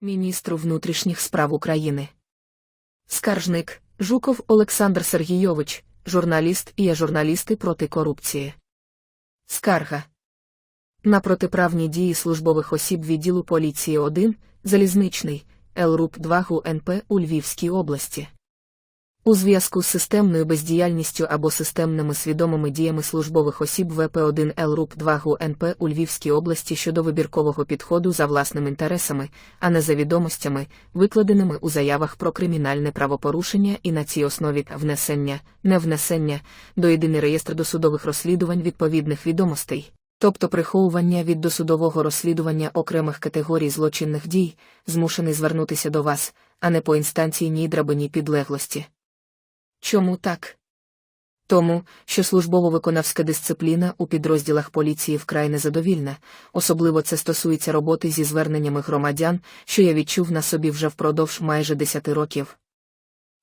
міністру внутрішніх справ України. Скаржник Жуков Олександр Сергійович, журналіст і журналісти проти корупції. Скарга на протиправні дії службових осіб відділу поліції 1, залізничний, ЛРУП 2 ГУНП у Львівській області. У зв'язку з системною бездіяльністю або системними свідомими діями службових осіб ВП1 ЛРУП 2 ГУНП у Львівській області щодо вибіркового підходу за власними інтересами, а не за відомостями, викладеними у заявах про кримінальне правопорушення і на цій основі внесення, невнесення до єдиний реєстр досудових розслідувань відповідних відомостей. Тобто приховування від досудового розслідування окремих категорій злочинних дій, змушений звернутися до вас, а не по інстанції ні драбині підлеглості. Чому так? Тому, що службово-виконавська дисципліна у підрозділах поліції вкрай незадовільна, особливо це стосується роботи зі зверненнями громадян, що я відчув на собі вже впродовж майже 10 років.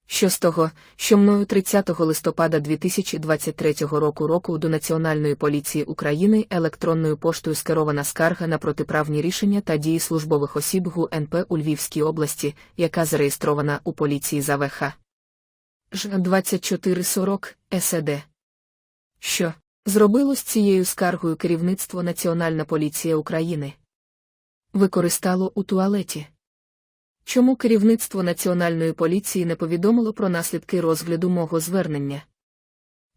Що з того, що мною 30 листопада 2023 року року до Національної поліції України електронною поштою скерована скарга на протиправні рішення та дії службових осіб ГУНП у Львівській області, яка зареєстрована у поліції за ВХ. Ж 2440 СЕД. Що зробило з цією скаргою керівництво Національна поліція України? Використало у туалеті. Чому керівництво Національної поліції не повідомило про наслідки розгляду мого звернення?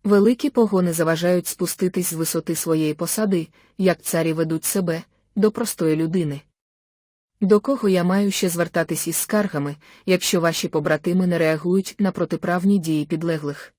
Великі погони заважають спуститись з висоти своєї посади, як царі ведуть себе, до простої людини. До кого я маю ще звертатись із скаргами, якщо ваші побратими не реагують на протиправні дії підлеглих?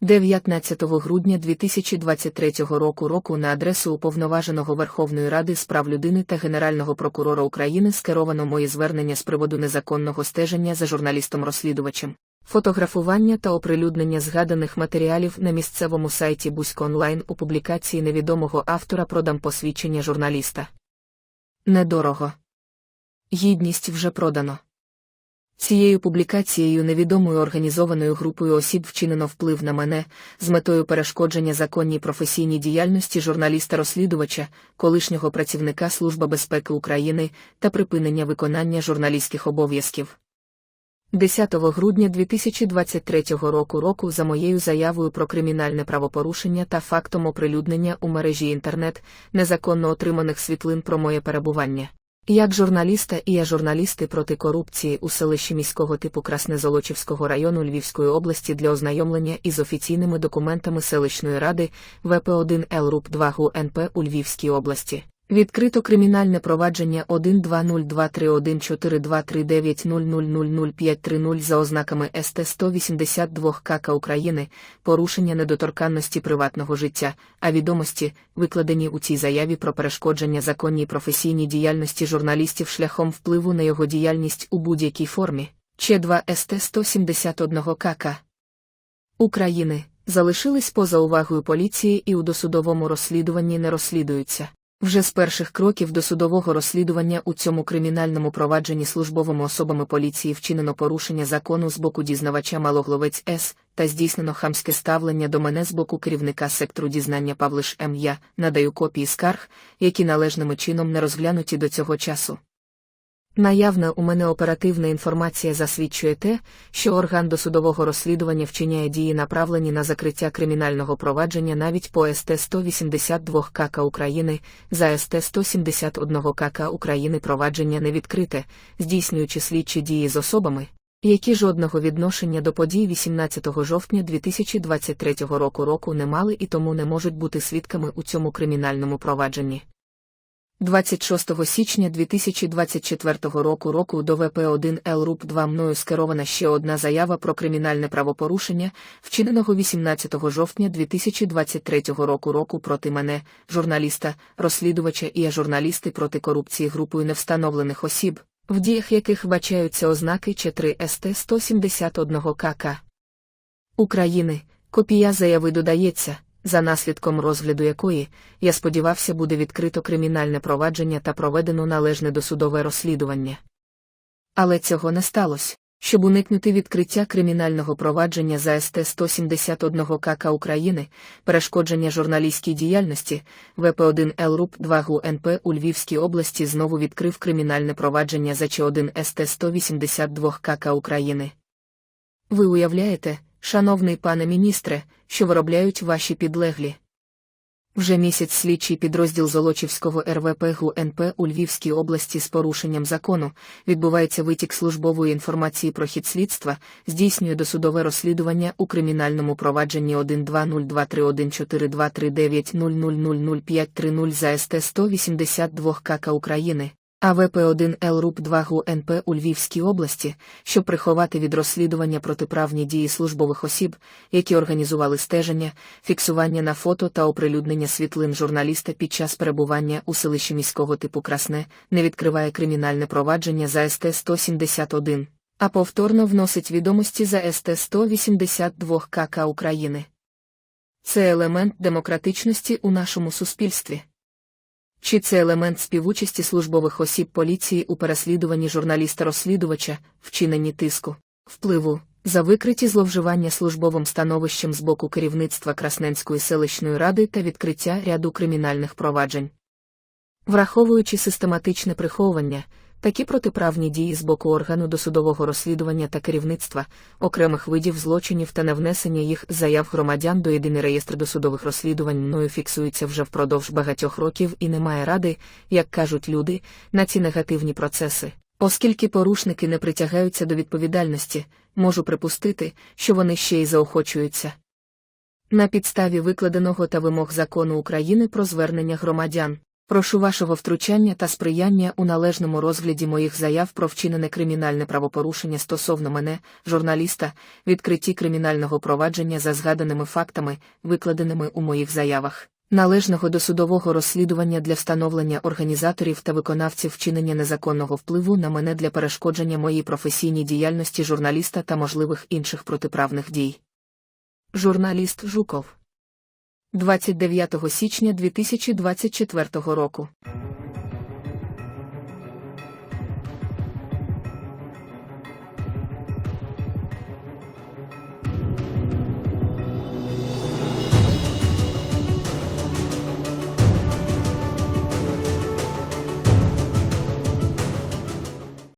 19 грудня 2023 року року на адресу уповноваженого Верховної Ради з прав людини та Генерального прокурора України скеровано моє звернення з приводу незаконного стеження за журналістом-розслідувачем, фотографування та оприлюднення згаданих матеріалів на місцевому сайті Бузько онлайн у публікації невідомого автора продам посвідчення журналіста. Недорого. Гідність вже продано. Цією публікацією невідомою організованою групою осіб вчинено вплив на мене з метою перешкодження законній професійній діяльності журналіста-розслідувача, колишнього працівника Служби безпеки України та припинення виконання журналістських обов'язків. 10 грудня 2023 року року за моєю заявою про кримінальне правопорушення та фактом оприлюднення у мережі інтернет незаконно отриманих світлин про моє перебування. Як журналіста і я журналісти проти корупції у селищі міського типу Краснезолочівського району Львівської області для ознайомлення із офіційними документами селищної ради ВП1 ЛРУП 2 ГУНП у Львівській області. Відкрито кримінальне провадження 12023132900000530 за ознаками СТ 182 КК України, порушення недоторканності приватного життя, а відомості, викладені у цій заяві про перешкодження законній професійній діяльності журналістів шляхом впливу на його діяльність у будь-якій формі, Ч 2 СТ 171 КК України, залишились поза увагою поліції і у досудовому розслідуванні не розслідуються. Вже з перших кроків до судового розслідування у цьому кримінальному провадженні службовими особами поліції вчинено порушення закону з боку дізнавача Малогловець С та здійснено хамське ставлення до мене з боку керівника сектору дізнання Павлиш М. Я надаю копії скарг, які належним чином не розглянуті до цього часу. Наявна у мене оперативна інформація засвідчує те, що орган досудового розслідування вчиняє дії, направлені на закриття кримінального провадження навіть по СТ 182 КК України, за СТ 171 КК України провадження не відкрите, здійснюючи слідчі дії з особами, які жодного відношення до подій 18 жовтня 2023 року року не мали і тому не можуть бути свідками у цьому кримінальному провадженні. 26 січня 2024 року року до ВП1 ЛРУП 2 мною скерована ще одна заява про кримінальне правопорушення, вчиненого 18 жовтня 2023 року року проти мене, журналіста, розслідувача і журналісти проти корупції групою невстановлених осіб, в діях яких вбачаються ознаки 4 СТ 171 КК України. Копія заяви додається за наслідком розгляду якої, я сподівався, буде відкрито кримінальне провадження та проведено належне досудове розслідування. Але цього не сталося. Щоб уникнути відкриття кримінального провадження за СТ 171 КК України, перешкодження журналістській діяльності, ВП1 ЛРУП 2 ГУНП у Львівській області знову відкрив кримінальне провадження за Ч1 СТ 182 КК України. Ви уявляєте, шановний пане міністре, що виробляють ваші підлеглі? Вже місяць слідчий підрозділ Золочівського РВП ГУНП у Львівській області з порушенням закону відбувається витік службової інформації про хід слідства, здійснює досудове розслідування у кримінальному провадженні 12021432900000530 за СТ 182 КК України. АВП-1 ЛРУП 2 ГУНП у Львівській області, щоб приховати від розслідування протиправні дії службових осіб, які організували стеження, фіксування на фото та оприлюднення світлин журналіста під час перебування у селищі міського типу Красне, не відкриває кримінальне провадження за СТ 171, а повторно вносить відомості за СТ 182 КК України. Це елемент демократичності у нашому суспільстві. Чи це елемент співучасті службових осіб поліції у переслідуванні журналіста-розслідувача, вчиненні тиску, впливу, за викриті зловживання службовим становищем з боку керівництва Красненської селищної ради та відкриття ряду кримінальних проваджень? Враховуючи систематичне приховування, такі протиправні дії з боку органу досудового розслідування та керівництва, окремих видів злочинів та невнесення їх заяв громадян до єдиний реєстр досудових розслідувань мною фіксується вже впродовж багатьох років і немає ради, як кажуть люди, на ці негативні процеси. Оскільки порушники не притягаються до відповідальності, можу припустити, що вони ще й заохочуються. На підставі викладеного та вимог закону України про звернення громадян. Прошу вашого втручання та сприяння у належному розгляді моїх заяв про вчинене кримінальне правопорушення стосовно мене, журналіста, відкритті кримінального провадження за згаданими фактами, викладеними у моїх заявах, належного досудового розслідування для встановлення організаторів та виконавців вчинення незаконного впливу на мене для перешкодження моїй професійній діяльності журналіста та можливих інших протиправних дій. Журналіст Жуков 29 січня 2024 року.